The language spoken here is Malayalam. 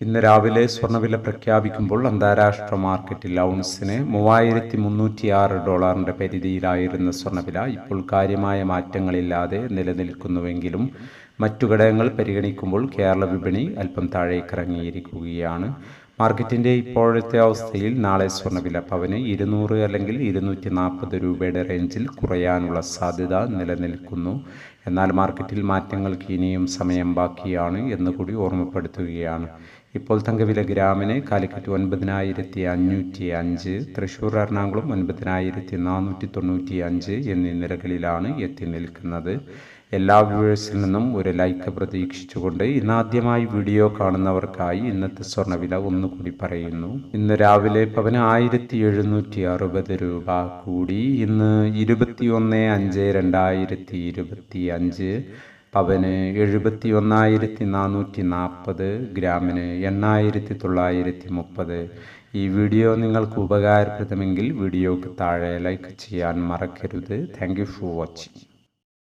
ഇന്ന് രാവിലെ സ്വർണവില പ്രഖ്യാപിക്കുമ്പോൾ അന്താരാഷ്ട്ര മാർക്കറ്റിൽ ഔൺസിന് മൂവായിരത്തി മുന്നൂറ്റിയാറ് ഡോളറിന്റെ പരിധിയിലായിരുന്ന സ്വർണവില ഇപ്പോൾ കാര്യമായ മാറ്റങ്ങളില്ലാതെ നിലനിൽക്കുന്നുവെങ്കിലും മറ്റു ഘടകങ്ങൾ പരിഗണിക്കുമ്പോൾ കേരള വിപണി അല്പം താഴേക്കിറങ്ങിയിരിക്കുകയാണ്. മാർക്കറ്റിന്റെ ഇപ്പോഴത്തെ അവസ്ഥയിൽ നാളെ സ്വർണവില പവന് ഇരുന്നൂറ് അല്ലെങ്കിൽ ഇരുന്നൂറ്റി നാൽപ്പത് രൂപയുടെ റേഞ്ചിൽ കുറയാനുള്ള സാധ്യത നിലനിൽക്കുന്നു. എന്നാൽ മാർക്കറ്റിൽ മാറ്റങ്ങൾക്ക് ഇനിയും സമയം ബാക്കിയാണ് എന്നുകൂടി ഓർമ്മപ്പെടുത്തുകയാണ്. ഇപ്പോൾ തങ്കവില ഗ്രാമിന് കാലിക്കറ്റ് ഒൻപതിനായിരത്തി അഞ്ഞൂറ്റി അഞ്ച് തൃശ്ശൂർ എറണാകുളം ഒൻപതിനായിരത്തി നാനൂറ്റി തൊണ്ണൂറ്റി അഞ്ച് എന്നീ നിരകളിലാണ് എത്തി നിൽക്കുന്നത്. എല്ലാ വ്യൂവേഴ്സിൽ നിന്നും ഒരു ലൈക്ക് പ്രതീക്ഷിച്ചുകൊണ്ട് ഇന്നാദ്യമായി വീഡിയോ കാണുന്നവർക്കായി ഇന്നത്തെ സ്വർണവില ഒന്നുകൂടി പറയുന്നു. ഇന്ന് രാവിലെ പവന് ആയിരത്തി എഴുന്നൂറ്റി അറുപത് രൂപ കൂടി. ഇന്ന് ഇരുപത്തി ഒന്ന് അഞ്ച് രണ്ടായിരത്തി ഇരുപത്തി അഞ്ച് പവന് എഴുപത്തി ഒന്നായിരത്തി നാനൂറ്റി നാൽപ്പത് ഗ്രാമിന് എണ്ണായിരത്തി തൊള്ളായിരത്തി മുപ്പത് ഈ വീഡിയോ നിങ്ങൾക്ക് ഉപകാരപ്രദമെങ്കിൽ വീഡിയോക്ക് താഴെ ലൈക്ക് ചെയ്യാൻ മറക്കരുത്. Thank you for watching.